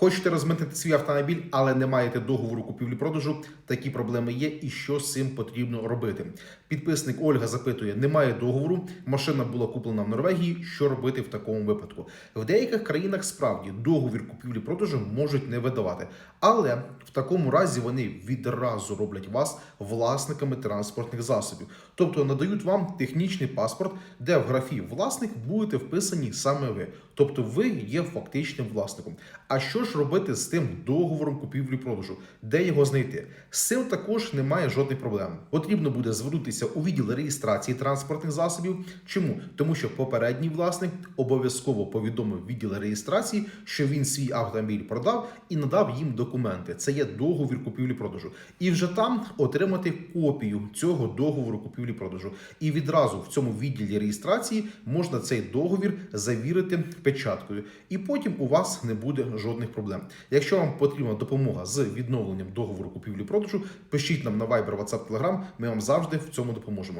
Хочете розмитнити свій автомобіль, але не маєте договору купівлі-продажу. Такі проблеми є, і що з цим потрібно робити. Підписник Ольга запитує: немає договору. Машина була куплена в Норвегії. Що робити в такому випадку? В деяких країнах справді договір купівлі-продажу можуть не видавати, але в такому разі вони відразу роблять вас власниками транспортних засобів, тобто надають вам технічний паспорт, де в графі власник будете вписані саме ви. Тобто ви є фактичним власником. А що ж робити з тим договором купівлі-продажу? Де його знайти? З цим також немає жодних проблем. Потрібно буде звернутися у відділ реєстрації транспортних засобів. Чому? Тому що попередній власник обов'язково повідомив відділ реєстрації, що він свій автомобіль продав і надав їм документи. Це є договір купівлі-продажу. І вже там отримати копію цього договору купівлі-продажу. І відразу в цьому відділі реєстрації можна цей договір завірити печаткою, і потім у вас не буде жодних проблем. Якщо вам потрібна допомога з відновленням договору купівлі-продажу, пишіть нам на Viber, WhatsApp, Telegram, Ми вам завжди в цьому допоможемо.